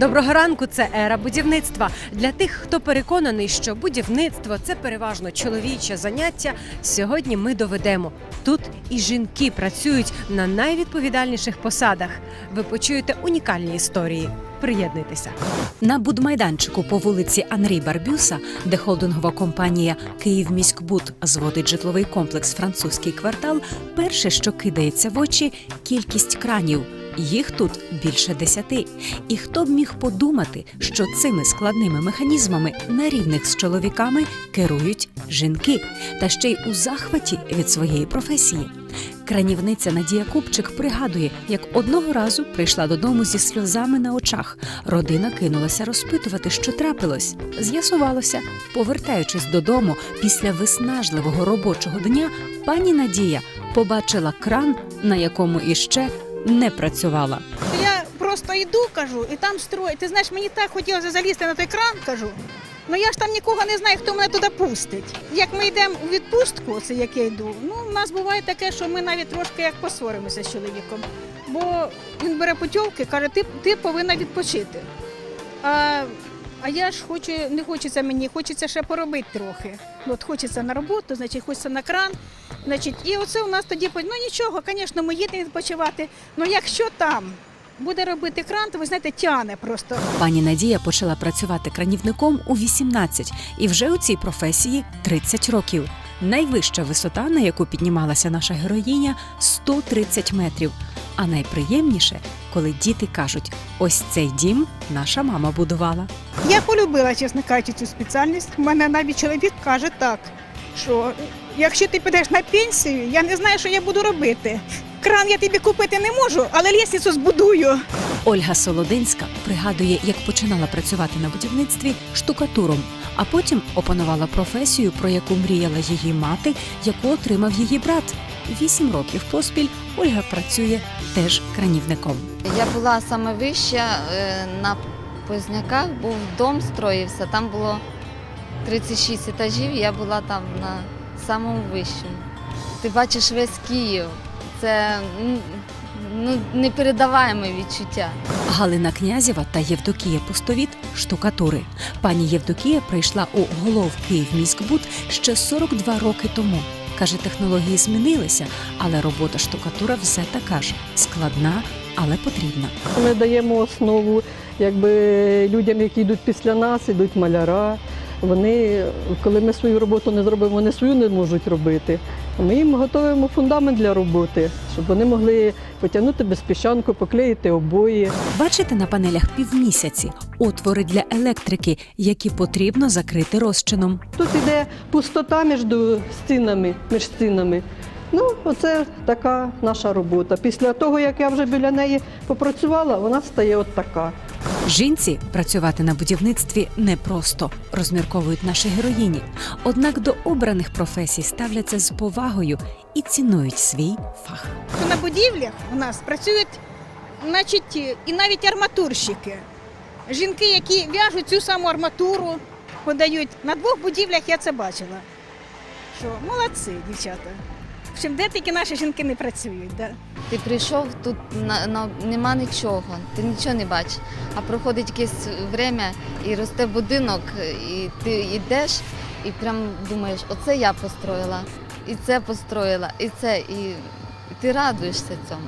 Доброго ранку, це ера будівництва. Для тих, хто переконаний, що будівництво це переважно чоловіче заняття. Сьогодні ми доведемо. Тут і жінки працюють на найвідповідальніших посадах. Ви почуєте унікальні історії. Приєднуйтеся. На будмайданчику по вулиці Анрі Барбюса, де холдингова компанія Київміськбуд зводить житловий комплекс Французький квартал, перше, що кидається в очі, кількість кранів. Їх тут більше десяти. І хто б міг подумати, що цими складними механізмами на рівних з чоловіками керують жінки, та ще й у захваті від своєї професії. Кранівниця Надія Купчик пригадує, як одного разу прийшла додому зі сльозами на очах. Родина кинулася розпитувати, що трапилось. З'ясувалося, повертаючись додому після виснажливого робочого дня, пані Надія побачила кран, на якому іще не працювала. Я просто йду, кажу, і там строїть. Ти знаєш, мені так хотілося залізти на той кран, кажу. Ну я ж там нікого не знаю, хто мене туди пустить. Як ми йдемо у відпустку, це як я йду, ну у нас буває таке, що ми навіть трошки як посваримося з чоловіком. Бо він бере путівки, каже, ти, ти повинна відпочити. А, а я ж хочу, не хочеться мені, хочеться ще поробити трохи. От хочеться на роботу, значить, хочеться на кран. Значить, і оце у нас тоді ну нічого, звісно, ми їдемо відпочивати. Ну якщо там буде робити кран, то ви знаєте, тяне просто. Пані Надія почала працювати кранівником у 18 і вже у цій професії 30 років. Найвища висота, на яку піднімалася наша героїня, 130 метрів. А найприємніше, коли діти кажуть: ось цей дім наша мама будувала. Я полюбила, чесно кажучи, цю спеціальність. У мене навіть чоловік каже так, що якщо ти підеш на пенсію, я не знаю, що я буду робити. Кран я тобі купити не можу, але лісницю збудую. Ольга Солодинська пригадує, як починала працювати на будівництві штукатуром, а потім опанувала професію, про яку мріяла її мати, яку отримав її брат. Вісім років поспіль Ольга працює теж кранівником. Я була саме вища е, на Позняках, був дом строївся, там було 36 етажів, я була там на самому вищому. Ти бачиш весь Київ. Це ну, непередаваєме відчуття. Галина Князєва та Євдокія Пустовіт штукатури. Пані Євдокія прийшла у голов Київміськбуд ще 42 роки тому. Каже, технології змінилися, але робота штукатура все така ж складна, але потрібна. Ми даємо основу якби, людям, які йдуть після нас, йдуть маляра. Вони, коли ми свою роботу не зробимо, вони свою не можуть робити. Ми їм готуємо фундамент для роботи, щоб вони могли потягнути безпіщанку, поклеїти обої. Бачите на панелях півмісяці отвори для електрики, які потрібно закрити розчином. Тут іде пустота між стінами, між стінами. Ну, оце така наша робота. Після того, як я вже біля неї попрацювала, вона стає от така. Жінці працювати на будівництві непросто, розмірковують наші героїні. Однак до обраних професій ставляться з повагою і цінують свій фах. На будівлях у нас працюють, значить, і навіть арматурщики. Жінки, які в'яжуть цю саму арматуру, подають. На двох будівлях я це бачила. Що молодці, дівчата. Общем, де тільки наші жінки не працюють. Да? Ти прийшов, тут на, на, нема нічого, ти нічого не бачиш. А проходить якесь время і росте будинок, і ти йдеш і прям думаєш, оце я построїла, і це построїла, і це, і ти радуєшся цьому.